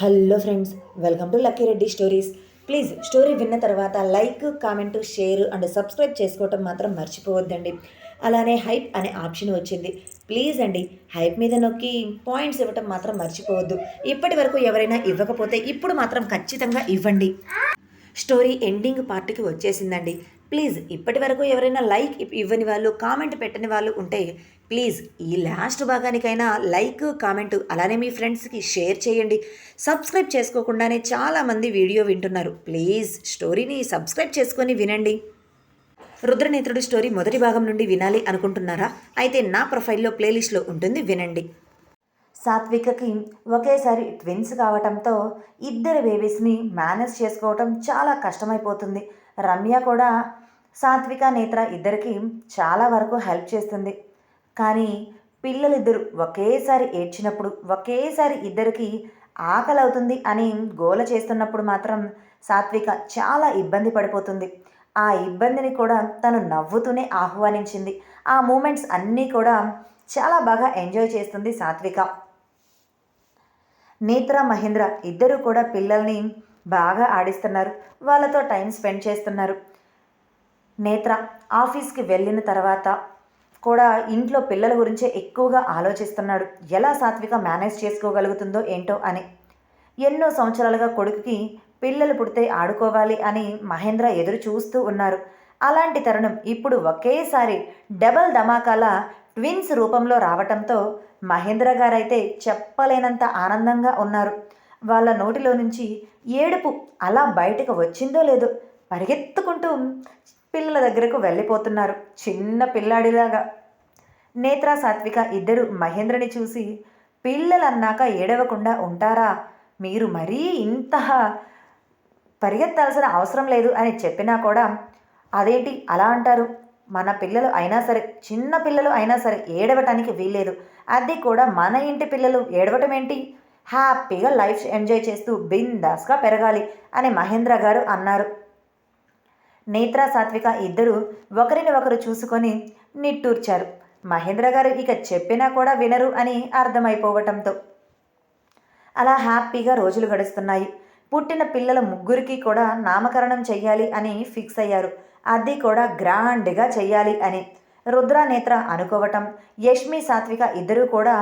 Hello friends welcome to Lucky Reddy stories. Please story విన్న తర్వాత like comment share and subscribe చేసుకోవటం మాత్రం మర్చిపోవద్దండి. అలానే హైప్ అనే ఆప్షన్ వచ్చింది. ప్లీజ్ అండి హైప్ మీద నొక్కి పాయింట్స్ ఇవ్వటం మాత్రం మర్చిపోవద్దు. ఇప్పటి వరకు ఎవరైనా ఇవ్వకపోతే ఇప్పుడు మాత్రం ఖచ్చితంగా ఇవ్వండి. స్టోరీ ఎండింగ్ పార్ట్కి వచ్చేసిందండి. ప్లీజ్ ఇప్పటి వరకు ఎవరైనా లైక్ ఇవ్వని వాళ్ళు కామెంట్ పెట్టని వాళ్ళు ఉంటే ప్లీజ్ ఈ లాస్ట్ భాగానికైనా లైక్ కామెంట్ అలానే మీ ఫ్రెండ్స్కి షేర్ చేయండి. సబ్స్క్రైబ్ చేసుకోకుండానే చాలామంది వీడియో వింటున్నారు. ప్లీజ్ స్టోరీని సబ్స్క్రైబ్ చేసుకొని వినండి. రుద్రనేత్రుడి స్టోరీ మొదటి భాగం నుండి వినాలి అనుకుంటున్నారా? అయితే నా ప్రొఫైల్లో ప్లేలిస్ట్లో ఉంటుంది వినండి. సాత్వికకి ఒకేసారి ట్విన్స్ కావటంతో ఇద్దరు బేబీస్ని మేనేజ్ చేసుకోవటం చాలా కష్టమైపోతుంది. రమ్య కూడా సాత్విక నేత్ర ఇద్దరికి చాలా వరకు హెల్ప్ చేస్తుంది. కానీ పిల్లలిద్దరు ఒకేసారి ఏడ్చినప్పుడు ఒకేసారి ఇద్దరికి ఆకలి అవుతుంది అని గోల చేస్తున్నప్పుడు మాత్రం సాత్విక చాలా ఇబ్బంది పడిపోతుంది. ఆ ఇబ్బందిని కూడా తను నవ్వుతూనే ఆహ్వానించింది. ఆ మూమెంట్స్ అన్నీ కూడా చాలా బాగా ఎంజాయ్ చేస్తుంది సాత్విక. నేత్ర మహేంద్ర ఇద్దరు కూడా పిల్లల్ని బాగా ఆడిస్తున్నారు. వాళ్ళతో టైం స్పెండ్ చేస్తున్నారు. నేత్ర ఆఫీస్కి వెళ్ళిన తర్వాత కూడా ఇంట్లో పిల్లల గురించే ఎక్కువగా ఆలోచిస్తున్నాడు. ఎలా సాత్విక మేనేజ్ చేసుకోగలుగుతుందో ఏంటో అని. ఎన్నో సంవత్సరాలుగా కొడుకుకి పిల్లలు పుడితే ఆడుకోవాలి అని మహేంద్ర ఎదురు చూస్తూ ఉన్నారు. అలాంటి తరుణం ఇప్పుడు ఒకేసారి డబల్ ధమాకాల ట్విన్స్ రూపంలో రావటంతో మహేంద్ర గారైతే చెప్పలేనంత ఆనందంగా ఉన్నారు. వాళ్ళ నోటిలో నుంచి ఏడుపు అలా బయటకు వచ్చిందో లేదో పరిగెత్తుకుంటూ పిల్లల దగ్గరకు వెళ్ళిపోతున్నారు. చిన్న పిల్లాడిలాగా. నేత్ర సాత్విక ఇద్దరు మహేంద్రని చూసి పిల్లలన్నాక ఏడవకుండా ఉంటారా? మీరు మరీ ఇంత పరిగెత్తాల్సిన అవసరం లేదు అని చెప్పినా కూడా అదేంటి అలా అంటారు? మన పిల్లలు అయినా సరే చిన్న పిల్లలు అయినా సరే ఏడవటానికి వీల్లేదు. అది కూడా మన ఇంటి పిల్లలు ఏడవటం ఏంటి? హ్యాపీగా లైఫ్ ఎంజాయ్ చేస్తూ బిందాస్గా పెరగాలి అని మహేంద్ర గారు అన్నారు. నేత్ర సాత్విక ఇద్దరు ఒకరిని ఒకరు చూసుకొని నిట్టూర్చారు. మహేంద్ర గారు ఇక చెప్పినా కూడా వినరు అని అర్థమైపోవటంతో. అలా హ్యాపీగా రోజులు గడుస్తున్నాయి. పుట్టిన పిల్లల ముగ్గురికి కూడా నామకరణం చెయ్యాలి అని ఫిక్స్ అయ్యారు. అది కూడా గ్రాండ్గా చెయ్యాలి అని. రుద్ర నేత్ర అనుకోవటం యష్మి సాత్విక ఇద్దరూ కూడా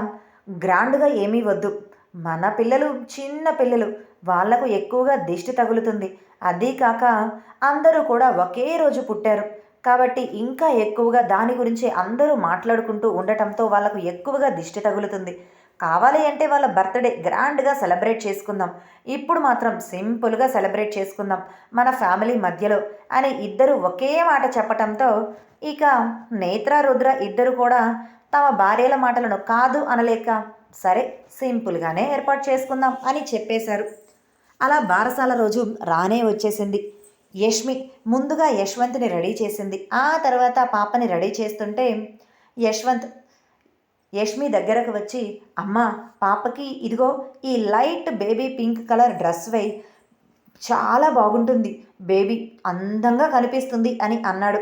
గ్రాండ్గా ఏమీ వద్దు. మన పిల్లలు చిన్న పిల్లలు వాళ్ళకు ఎక్కువగా దిష్టి తగులుతుంది. అదీ కాక అందరూ కూడా ఒకే రోజు పుట్టారు. కాబట్టి ఇంకా ఎక్కువగా దాని గురించి అందరూ మాట్లాడుకుంటూ ఉండటంతో వాళ్ళకు ఎక్కువగా దిష్టి తగులుతుంది. కావాలి అంటే వాళ్ళ బర్త్డే గ్రాండ్గా సెలబ్రేట్ చేసుకుందాం. ఇప్పుడు మాత్రం సింపుల్గా సెలబ్రేట్ చేసుకుందాం. మన ఫ్యామిలీ మధ్యలో అని ఇద్దరు ఒకే మాట చెప్పటంతో ఇక నేత్ర రుద్ర ఇద్దరు కూడా తమ భార్యల మాటలను కాదు అనలేక సరే సింపుల్గానే ఏర్పాటు చేసుకుందాం అని చెప్పేశారు. అలా బారసాల రోజు రానే వచ్చేసింది. యష్మి ముందుగా యశ్వంత్ని రెడీ చేసింది. ఆ తర్వాత పాపని రెడీ చేస్తుంటే యశ్వంత్ యష్మి దగ్గరకు వచ్చి అమ్మ పాపకి ఇదిగో ఈ light baby pink colour dress వేయి. చాలా బాగుంటుంది. బేబీ అందంగా కనిపిస్తుంది అని అన్నాడు.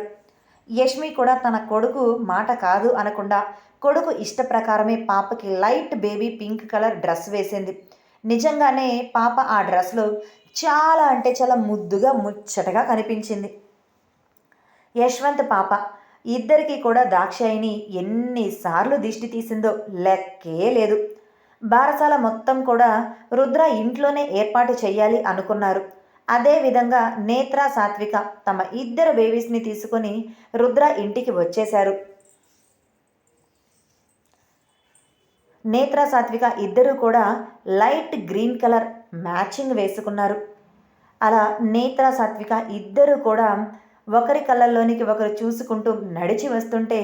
యష్మి కూడా తన కొడుకు మాట కాదు అనకుండా కొడుకు ఇష్ట ప్రకారమే పాపకి light baby pink colour dress వేసింది. నిజంగానే పాప ఆ డ్రెస్లో చాలా అంటే చాలా ముద్దుగా ముచ్చటగా కనిపించింది. యశ్వంత్ పాప ఇద్దరికీ కూడా దాక్షాయిని ఎన్నిసార్లు దిష్టి తీసిందో లెక్కే లేదు. బారసాల మొత్తం కూడా రుద్ర ఇంట్లోనే ఏర్పాటు చేయాలి అనుకున్నారు. అదేవిధంగా నేత్ర సాత్విక తమ ఇద్దరు బేబీస్ని తీసుకొని రుద్ర ఇంటికి వచ్చేశారు. నేత్ర సాత్విక ఇద్దరూ కూడా లైట్ గ్రీన్ కలర్ మ్యాచింగ్ వేసుకున్నారు. అలా నేత్ర సాత్విక ఇద్దరూ కూడా ఒకరి కళ్ళల్లోనికి ఒకరు చూసుకుంటూ నడిచి వస్తుంటే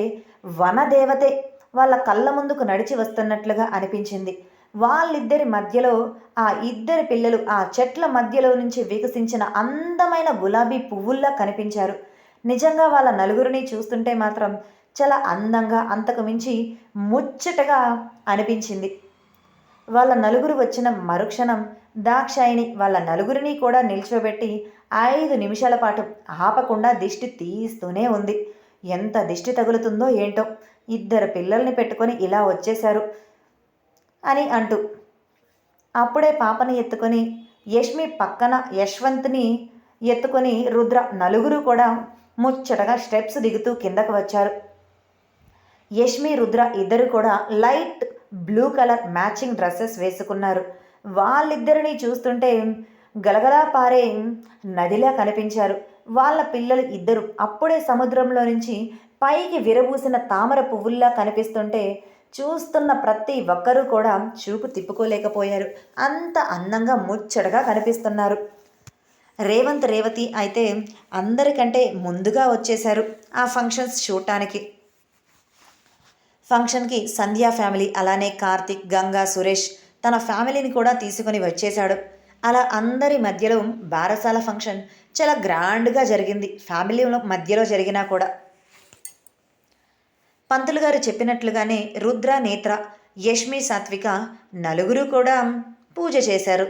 వనదేవతే వాళ్ళ కళ్ళ ముందుకు నడిచి వస్తున్నట్లుగా అనిపించింది. వాళ్ళిద్దరి మధ్యలో ఆ ఇద్దరి పిల్లలు ఆ చెట్ల మధ్యలో నుంచి వికసించిన అందమైన గులాబీ పువ్వుల్లా కనిపించారు. నిజంగా వాళ్ళ నలుగురిని చూస్తుంటే మాత్రం చాలా అందంగా అంతకు మించి ముచ్చటగా అనిపించింది. వాళ్ళ నలుగురు వచ్చిన మరుక్షణం దాక్షాయిని వాళ్ళ నలుగురిని కూడా నిల్చోబెట్టి ఐదు నిమిషాల పాటు ఆపకుండా దిష్టి తీస్తూనే ఉంది. ఎంత దిష్టి తగులుతుందో ఏంటో ఇద్దరు పిల్లల్ని పెట్టుకొని ఇలా వచ్చేశారు అని అంటూ. అప్పుడే పాపని ఎత్తుకొని యష్మి పక్కన యశ్వంత్ని ఎత్తుకొని రుద్ర నలుగురు కూడా ముచ్చటగా స్టెప్స్ దిగుతూ కిందకు వచ్చారు. యష్మి రుద్ర ఇద్దరు కూడా light blue colour matching dresses వేసుకున్నారు. వాళ్ళిద్దరిని చూస్తుంటే గలగలా పారే నదిలా కనిపించారు. వాళ్ళ పిల్లలు ఇద్దరు అప్పుడే సముద్రంలో నుంచి పైకి విరబూసిన తామర పువ్వుల్లా కనిపిస్తుంటే చూస్తున్న ప్రతి ఒక్కరూ కూడా చూపు తిప్పుకోలేకపోయారు. అంత అందంగా ముచ్చటగా కనిపిస్తున్నారు. రేవంత్ రేవతి అయితే అందరికంటే ముందుగా వచ్చేశారు ఆ ఫంక్షన్స్ చూడటానికి. ఫంక్షన్కి సంధ్యా ఫ్యామిలీ అలానే కార్తిక్ గంగా సురేష్ తన ఫ్యామిలీని కూడా తీసుకొని వచ్చేశాడు. అలా అందరి మధ్యలో బారసాల ఫంక్షన్ చాలా గ్రాండ్గా జరిగింది. ఫ్యామిలీ మధ్యలో జరిగినా కూడా. పంతులు గారు చెప్పినట్లుగానే రుద్ర నేత్ర యష్మి సాత్విక నలుగురు కూడా పూజ చేశారు.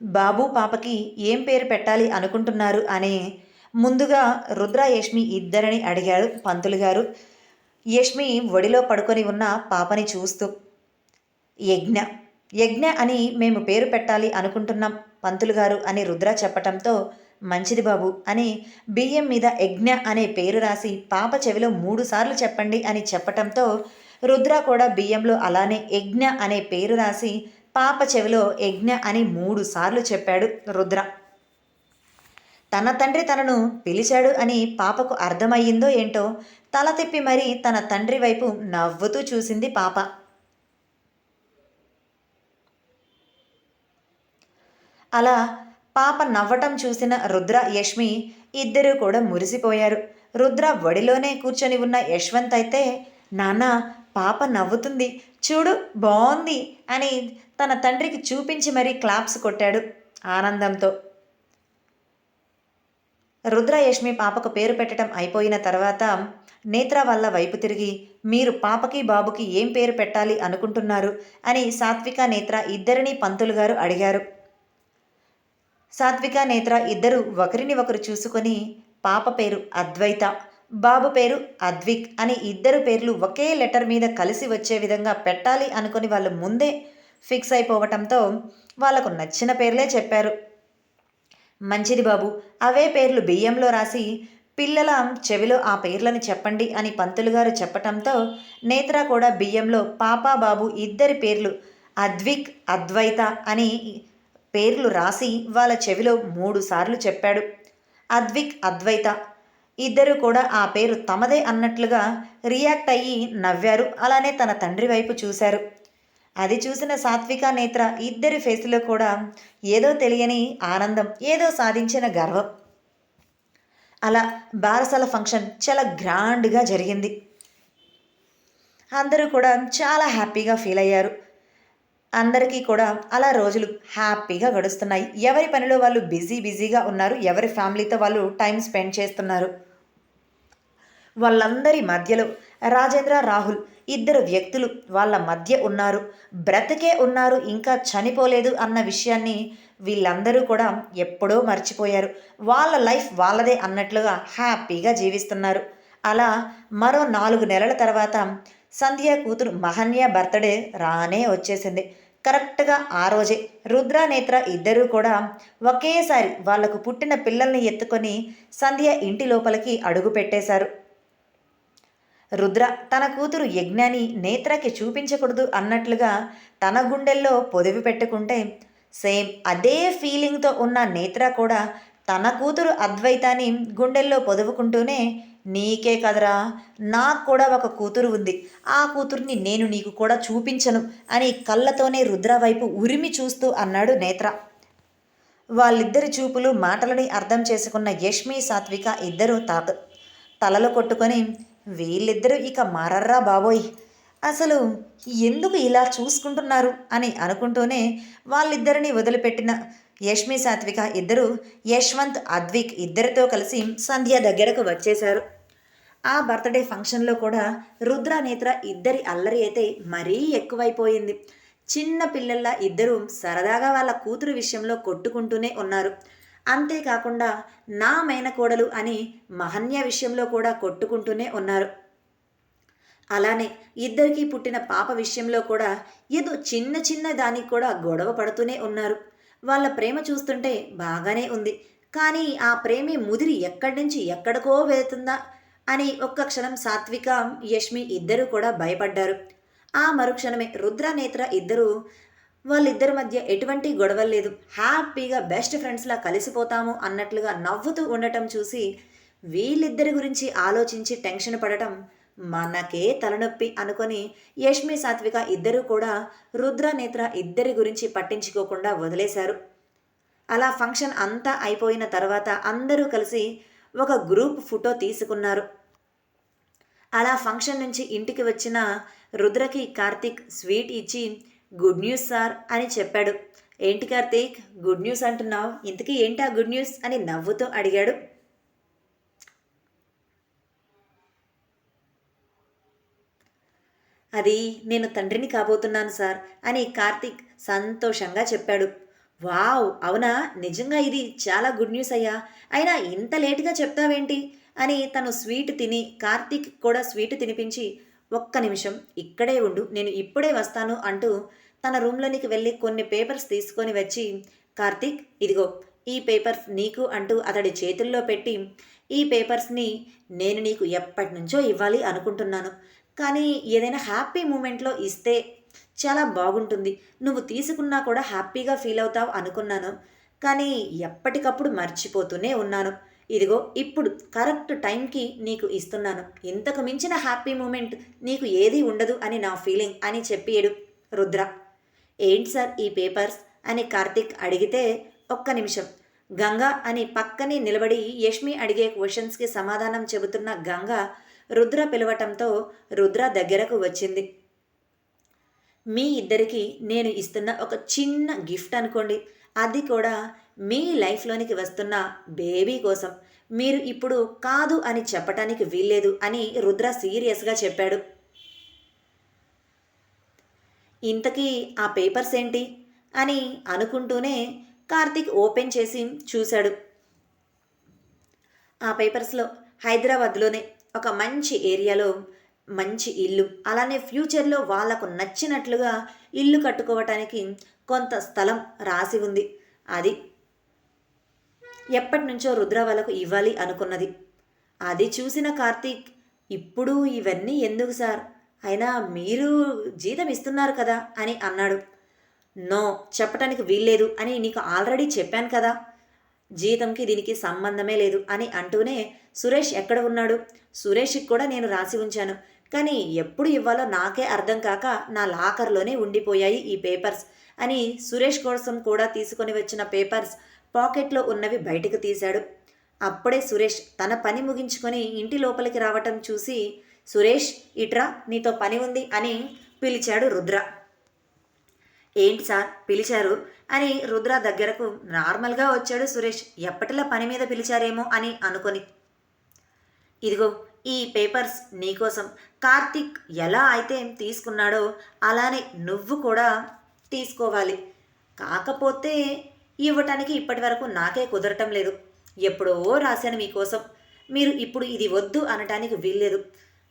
బాబు పాపకి ఏం పేరు పెట్టాలి అనుకుంటున్నారు అనే ముందుగా రుద్ర యష్మి ఇద్దరిని అడిగాడు పంతులు గారు. యష్మి ఒడిలో పడుకొని ఉన్న పాపని చూస్తూ యజ్ఞ యజ్ఞ అని మేము పేరు పెట్టాలి అనుకుంటున్నాం పంతులు గారు అని రుద్ర చెప్పటంతో మంచిది బాబు అని బియ్యం మీద యజ్ఞ అనే పేరు రాసి పాప చెవిలో మూడు సార్లు చెప్పండి అని చెప్పటంతో రుద్ర కూడా బియ్యంలో అలానే యజ్ఞ అనే పేరు రాసి పాప చెవిలో యజ్ఞ అని మూడు సార్లు చెప్పాడు రుద్ర. తన తండ్రి తనను పిలిచాడు అని పాపకు అర్థమయ్యిందో ఏంటో తల తిప్పి మరీ తన తండ్రి వైపు నవ్వుతూ చూసింది పాప. అలా పాప నవ్వటం చూసిన రుద్ర యష్మి ఇద్దరూ కూడా మురిసిపోయారు. రుద్ర ఒడిలోనే కూర్చొని ఉన్న యశ్వంత్ అయితే నాన్న పాప నవ్వుతుంది. చూడు బాగుంది అని తన తండ్రికి చూపించి మరీ క్లాప్స్ కొట్టాడు ఆనందంతో. రుద్రయష్మి పాపకు పేరు పెట్టడం అయిపోయిన తర్వాత నేత్ర వల్ల వైపు తిరిగి మీరు పాపకి బాబుకి ఏం పేరు పెట్టాలి అనుకుంటున్నారు? అని సాత్విక నేత్ర ఇద్దరిని పంతులు గారు అడిగారు. సాత్విక నేత్ర ఇద్దరు ఒకరిని ఒకరు చూసుకొని పాప పేరు అద్వైత బాబు పేరు అద్విక్ అని ఇద్దరు పేర్లు ఒకే లెటర్ మీద కలిసి వచ్చే విధంగా పెట్టాలి అనుకుని వాళ్ళు ముందే ఫిక్స్ అయిపోవటంతో వాళ్ళకు నచ్చిన పేర్లే చెప్పారు. మంచిది బాబు. అవే పేర్లు బియ్యంలో రాసి పిల్లల చెవిలో ఆ పేర్లను చెప్పండి అని పంతులు గారు చెప్పటంతో నేత్ర కూడా బియ్యంలో పాపా బాబు ఇద్దరి పేర్లు అద్విక్ అద్వైత అని పేర్లు రాసి వాళ్ళ చెవిలో మూడు సార్లు చెప్పాడు. అద్విక్ అద్వైత ఇద్దరు కూడా ఆ పేరు తమదే అన్నట్లుగా రియాక్ట్ అయ్యి నవ్వారు. అలానే తన తండ్రి వైపు చూశారు. అది చూసిన సాత్విక నేత్ర ఇద్దరి ఫేస్లో కూడా ఏదో తెలియని ఆనందం ఏదో సాధించిన గర్వం. అలా బారసాల ఫంక్షన్ చాలా గ్రాండ్గా జరిగింది. అందరూ కూడా చాలా హ్యాపీగా ఫీల్ అయ్యారు. అందరికీ కూడా అలా రోజులు హ్యాపీగా గడుస్తున్నాయి. ఎవరి పనిలో వాళ్ళు బిజీ బిజీగా ఉన్నారు ఎవరి ఫ్యామిలీతో వాళ్ళు టైం స్పెండ్ చేస్తున్నారు. వాళ్ళందరి మధ్యలో రాజేంద్ర రాహుల్ ఇద్దరు వ్యక్తులు వాళ్ళ మధ్య ఉన్నారు. బ్రతికే ఉన్నారు ఇంకా చనిపోలేదు అన్న విషయాన్ని వీళ్ళందరూ కూడా ఎప్పుడో మర్చిపోయారు. వాళ్ళ లైఫ్ వాళ్ళదే అన్నట్లుగా హ్యాపీగా జీవిస్తున్నారు. అలా మరో నాలుగు నెలల తర్వాత సంధ్య కూతురు మహన్య బర్త్డే రానే వచ్చేసింది. కరెక్ట్గా ఆ రోజే రుద్ర నేత్ర ఇద్దరూ కూడా ఒకేసారి వాళ్ళకు పుట్టిన పిల్లల్ని ఎత్తుకొని సంధ్య ఇంటి లోపలికి అడుగు పెట్టేశారు. రుద్ర తన కూతురు యజ్ఞాని నేత్రకి చూపించకూడదు అన్నట్లుగా తన గుండెల్లో పొదివి పెట్టుకుంటే సేమ్ అదే ఫీలింగ్తో ఉన్న నేత్ర కూడా తన కూతురు అద్వైతాన్ని గుండెల్లో పొదువుకుంటూనే నీకే కదరా నాకు కూడా ఒక కూతురు ఉంది. ఆ కూతుర్ని నేను నీకు కూడా చూపించను అని కళ్ళతోనే రుద్ర వైపు ఉరిమి చూస్తూ అన్నాడు నేత్ర. వాళ్ళిద్దరి చూపులు మాటలని అర్థం చేసుకున్న యష్మి సాత్విక ఇద్దరూ తాత తలలు కొట్టుకొని వీళ్ళిద్దరూ ఇక మారర్రా బాబోయ్. అసలు ఎందుకు ఇలా చూసుకుంటున్నారు అని అనుకుంటూనే వాళ్ళిద్దరిని వదిలిపెట్టిన యష్మి సాత్విక ఇద్దరు యశ్వంత్ అద్విక్ ఇద్దరితో కలిసి సంధ్య దగ్గరకు వచ్చేశారు. ఆ బర్త్డే ఫంక్షన్లో కూడా రుద్ర నేత్ర ఇద్దరి అల్లరి అయితే మరీ ఎక్కువైపోయింది. చిన్న పిల్లల్లా ఇద్దరూ సరదాగా వాళ్ళ కూతురు విషయంలో కొట్టుకుంటూనే ఉన్నారు. అంతేకాకుండా నా మేనకోడలు అని మహన్య విషయంలో కూడా కొట్టుకుంటూనే ఉన్నారు. అలానే ఇద్దరికీ పుట్టిన పాప విషయంలో కూడా ఏదో చిన్న చిన్న దానికి కూడా గొడవ పడుతూనే ఉన్నారు. వాళ్ళ ప్రేమ చూస్తుంటే బాగానే ఉంది. కానీ ఆ ప్రేమే ముదిరి ఎక్కడి నుంచి ఎక్కడికో వెళుతుందా అని ఒక్క క్షణం సాత్విక యష్మి ఇద్దరూ కూడా భయపడ్డారు. ఆ మరుక్షణమే రుద్ర నేత్ర ఇద్దరూ వాళ్ళిద్దరి మధ్య ఎటువంటి గొడవలు లేదు. హ్యాపీగా బెస్ట్ ఫ్రెండ్స్లా కలిసిపోతాము అన్నట్లుగా నవ్వుతూ ఉండటం చూసి వీళ్ళిద్దరి గురించి ఆలోచించి టెన్షన్ పడటం మనకే తలనొప్పి అనుకొని యష్మి సాత్విక ఇద్దరూ కూడా రుద్ర నేత్ర ఇద్దరి గురించి పట్టించుకోకుండా వదిలేశారు. అలా ఫంక్షన్ అంతా అయిపోయిన తర్వాత అందరూ కలిసి ఒక గ్రూప్ ఫోటో తీసుకున్నారు. అలా ఫంక్షన్ నుంచి ఇంటికి వచ్చిన రుద్రకి కార్తీక్ స్వీట్ ఇచ్చి గుడ్ న్యూస్ సార్ అని చెప్పాడు. ఏంటి కార్తీక్? గుడ్ న్యూస్ అంటున్నావు? ఇంతకీ ఏంటి ఆ గుడ్ న్యూస్ అని నవ్వుతూ అడిగాడు. అది నేను తండ్రిని కాబోతున్నాను సార్ అని కార్తీక్ సంతోషంగా చెప్పాడు. వావ్ అవునా? నిజంగా ఇది చాలా గుడ్ న్యూస్ అయ్యా. అయినా ఇంత లేటుగా చెప్తావేంటి? అని తను స్వీట్ తిని కార్తీక్ కూడా స్వీట్ తినిపించి ఒక్క నిమిషం ఇక్కడే ఉండు నేను ఇప్పుడే వస్తాను అంటూ తన రూమ్లోనికి వెళ్ళి కొన్ని పేపర్స్ తీసుకొని వచ్చి కార్తీక్ ఇదిగో ఈ పేపర్స్ నీకు అంటూ అతడి చేతుల్లో పెట్టి ఈ పేపర్స్ని నేను నీకు ఎప్పటి నుంచో ఇవ్వాలి అనుకుంటున్నాను. కానీ ఏదైనా హ్యాపీ మూమెంట్లో ఇస్తే చాలా బాగుంటుంది. నువ్వు తీసుకున్నా కూడా హ్యాపీగా ఫీల్ అవుతావు అనుకున్నాను. కానీ ఎప్పటికప్పుడు మర్చిపోతూనే ఉన్నాను. ఇదిగో ఇప్పుడు కరెక్ట్ టైంకి నీకు ఇస్తున్నాను. ఇంతకు మించిన హ్యాపీ మూమెంట్ నీకు ఏది ఉండదు అని నా ఫీలింగ్ అని చెప్పేడు రుద్ర. ఏంటి సార్ ఈ పేపర్స్? అని కార్తిక్ అడిగితే ఒక్క నిమిషం. గంగా అని పక్కనే నిలబడి యష్మి అడిగే క్వశ్చన్స్కి సమాధానం చెబుతున్న గంగా రుద్ర పిలవటంతో రుద్ర దగ్గరకు వచ్చింది. మీ ఇద్దరికి నేను ఇస్తున్న ఒక చిన్న గిఫ్ట్ అనుకోండి. అది కూడా మీ లైఫ్లోనికి వస్తున్న బేబీ కోసం. మీరు ఇప్పుడు కాదు అని చెప్పటానికి వీల్లేదు అని రుద్ర సీరియస్గా చెప్పాడు. ఇంతకీ ఆ పేపర్స్ ఏంటి? అని అనుకుంటూనే కార్తీక్ ఓపెన్ చేసి చూశాడు. ఆ పేపర్స్లో హైదరాబాద్లోనే ఒక మంచి ఏరియాలో మంచి ఇల్లు అలానే ఫ్యూచర్లో వాళ్ళకు నచ్చినట్లుగా ఇల్లు కట్టుకోవటానికి కొంత స్థలం రాసి ఉంది. అది ఎప్పటి నుంచో రుద్ర వాళ్ళకు ఇవ్వాలి అనుకున్నది. అది చూసిన కార్తీక్ ఇప్పుడు ఇవన్నీ ఎందుకు సార్? అయినా మీరు జీతం ఇస్తున్నారు కదా అని అన్నాడు. నో చెప్పటానికి వీల్లేదు అని నీకు ఆల్రెడీ చెప్పాను కదా. జీతంకి దీనికి సంబంధమే లేదు అని అంటూనే సురేష్ ఎక్కడ ఉన్నాడు? సురేష్కి కూడా నేను రాసి ఉంచాను. కానీ ఎప్పుడు ఇవ్వాలో నాకే అర్థం కాక నా లాకర్లోనే ఉండిపోయాయి ఈ పేపర్స్ అని సురేష్ కోసం కూడా తీసుకొని వచ్చిన పేపర్స్ పాకెట్లో ఉన్నవి బయటకు తీశాడు. అప్పుడే సురేష్ తన పని ముగించుకొని ఇంటి లోపలికి రావటం చూసి సురేష్ ఇట్రా నీతో పని ఉంది అని పిలిచాడు రుద్ర. ఏంటి సార్? పిలిచారు అని రుద్ర దగ్గరకు నార్మల్గా వచ్చాడు సురేష్. ఎప్పటిలా పని మీద పిలిచారేమో అని అనుకొని. ఇదిగో ఈ పేపర్స్ నీకోసం కార్తిక్ ఎలా అయితే తీసుకున్నాడో అలానే నువ్వు కూడా తీసుకోవాలి. కాకపోతే ఇవ్వటానికి ఇప్పటి వరకు నాకే కుదరటం లేదు. ఎప్పుడో రాశాను మీకోసం. మీరు ఇప్పుడు ఇది వద్దు అనటానికి వీల్లేదు.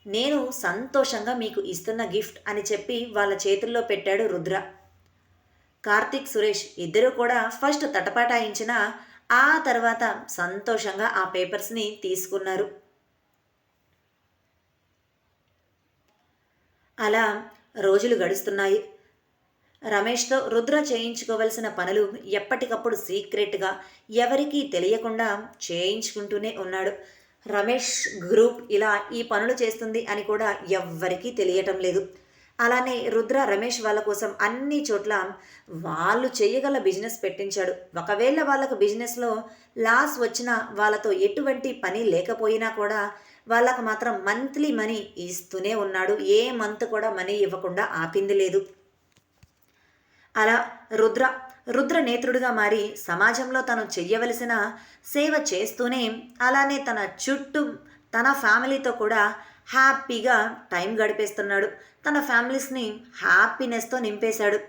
నేను సంతోషంగా మీకు ఇస్తున్న గిఫ్ట్ అని చెప్పి వాళ్ళ చేతుల్లో పెట్టాడు రుద్ర. కార్తిక్ సురేష్ ఇద్దరూ కూడా ఫస్ట్ తటపాటాయించిన ఆ తర్వాత సంతోషంగా ఆ పేపర్స్ని తీసుకున్నారు. అలా రోజులు గడుస్తున్నాయి. రమేష్తో రుద్ర చేయించుకోవలసిన పనులు ఎప్పటికప్పుడు సీక్రెట్గా ఎవరికీ తెలియకుండా చేయించుకుంటూనే ఉన్నాడు. రమేష్ గ్రూప్ ఇలా ఈ పనులు చేస్తుంది అని కూడా ఎవ్వరికీ తెలియటం లేదు. అలానే రుద్ర రమేష్ వాళ్ళ కోసం అన్ని చోట్ల వాళ్ళు చేయగల బిజినెస్ పెట్టించాడు. ఒకవేళ వాళ్ళకు బిజినెస్లో లాస్ వచ్చినా వాళ్ళతో ఎటువంటి పని లేకపోయినా కూడా వాళ్ళకు మాత్రం మంత్లీ మనీ ఇస్తూనే ఉన్నాడు. ఏ మంత్ కూడా మనీ ఇవ్వకుండా ఆపింది లేదు. అలా రుద్ర రుద్రనేత్రుడిగా మారి సమాజంలో తను చెయ్యవలసిన సేవ చేస్తూనే అలానే తన చుట్టూ తన ఫ్యామిలీతో కూడా హ్యాపీగా టైం గడిపేస్తున్నాడు. తన ఫ్యామిలీస్ని హ్యాపీనెస్తో నింపేశాడు.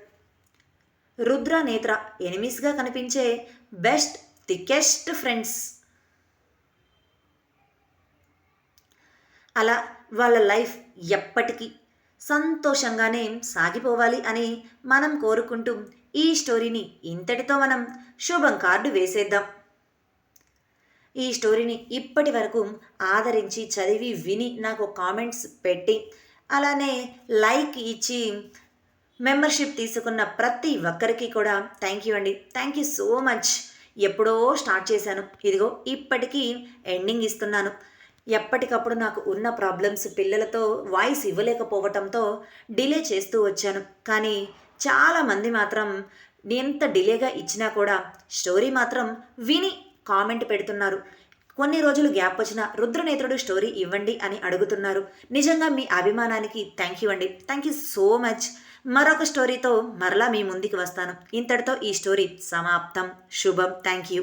రుద్ర నేత్ర ఎనిమిస్గా కనిపించే బెస్ట్ థికెస్ట్ ఫ్రెండ్స్. అలా వాళ్ళ లైఫ్ ఎప్పటికీ సంతోషంగానే సాగిపోవాలి అని మనం కోరుకుంటూ ఈ స్టోరీని ఇంతటితో మనం శుభం కార్డు వేసేద్దాం. ఈ స్టోరీని ఇప్పటి వరకు ఆదరించి చదివి విని నాకు కామెంట్స్ పెట్టి అలానే లైక్ ఇచ్చి మెంబర్షిప్ తీసుకున్న ప్రతి ఒక్కరికి కూడా థ్యాంక్ యూ అండి. Thank you so much. ఎప్పుడో స్టార్ట్ చేశాను. ఇదిగో ఇప్పటికీ ఎండింగ్ ఇస్తున్నాను. ఎప్పటికప్పుడు నాకు ఉన్న ప్రాబ్లమ్స్ పిల్లలతో వాయిస్ ఇవ్వలేకపోవటంతో డిలే చేస్తూ వచ్చాను. కానీ చాలామంది మాత్రం ఎంత డిలేగా ఇచ్చినా కూడా స్టోరీ మాత్రం విని కామెంట్ పెడుతున్నారు. కొన్ని రోజులు గ్యాప్ వచ్చిన రుద్రనేత్రుడు స్టోరీ ఇవ్వండి అని అడుగుతున్నారు. నిజంగా మీ అభిమానానికి థ్యాంక్ యూ అండి. Thank you so much. మరొక స్టోరీతో మరలా మీ ముందుకు వస్తాను. ఇంతటితో ఈ స్టోరీ సమాప్తం. శుభం. Thank you.